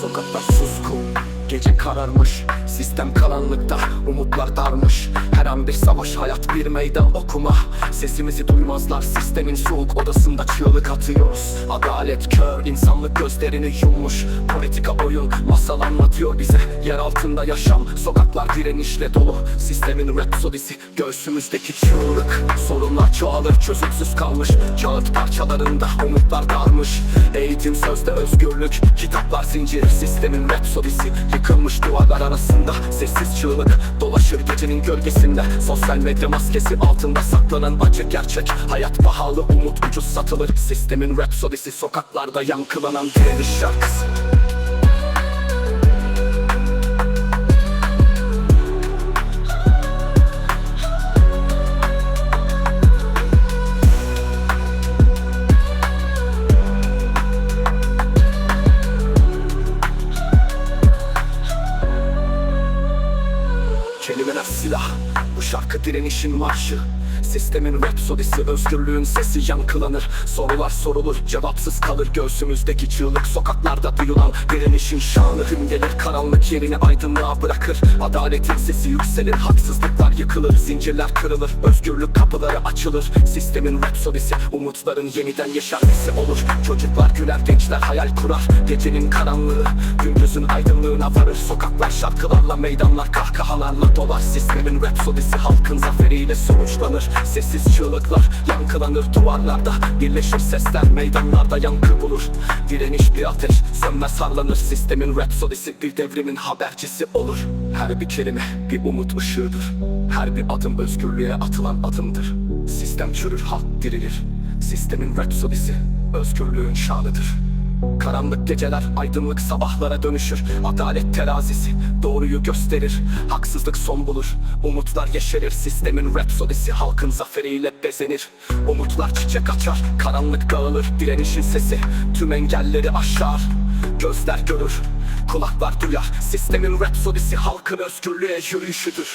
Sokaklar suskun Gece kararmış Sistem karanlıkta Umutlar darmış. Her an bir savaş hayat bir meydan okuma. Sesimizi duymazlar Sistemin soğuk odasında çığlık atıyoruz. Adalet kör insanlık gözlerini yummuş. Politika oyun masal anlatıyor bize. Yer altında yaşam Sokaklar direnişle dolu. Sistemin rapsodisi Göğsümüzdeki çığlık. Sorunlar çoğalır çözümsüz kalmış. Kağıt parçalarında umutlar darmış. Eğitim sözde özgürlük Kitaplar zincir. Sistemin rapsodisi Yıkılmış duvarlar arasında Sessiz çığlık dolaşır gecenin gölgesinde. Sosyal medya maskesi altında saklanan acı gerçek. Hayat pahalı umut ucuz satılır. Sistemin rapsodisi sokaklarda yankılanan direniş şarkısı Kelimeler silah. Bu şarkı direnişin marşı Sistemin rapsodisi özgürlüğün sesi yankılanır. Sorular sorulur cevapsız kalır. Göğsümüzdeki çığlık sokaklarda duyulan Direnişin şanı. Tüm gelir karanlık yerini aydınlığa bırakır. Adaletin sesi yükselir Haksızlıklar yıkılır. Zincirler kırılır Özgürlük kapıları açılır. Sistemin rapsodisi Umutların yeniden yeşermesi olur. Çocuklar güler gençler hayal kurar. Gecenin karanlığı Gündüzün aydınlığına varır. Sokaklar şarkılarla meydanlar kahkahalarla dolar. Sistemin rapsodisi halkın zaferiyle sonuçlanır Sessiz çığlıklar yankılanır duvarlarda. Birleşir sesler meydanlarda yankı bulur. Direniş bir ateş sönmez harlanır. Sistemin rapsodisi bir devrimin habercisi olur. Her bir kelime bir umut ışığıdır. Her bir adım özgürlüğe atılan adımdır. Sistem çürür halk dirilir. Sistemin rapsodisi özgürlüğün şanıdır Karanlık geceler aydınlık sabahlara dönüşür. Adalet terazisi doğruyu gösterir. Haksızlık son bulur. Umutlar yeşerir. Sistemin rapsodisi halkın zaferiyle bezenir. Umutlar çiçek açar. Karanlık dağılır. Direnişin sesi tüm engelleri aşar. Gözler görür. Kulaklar duyar. Sistemin rapsodisi halkın özgürlüğe yürüyüşüdür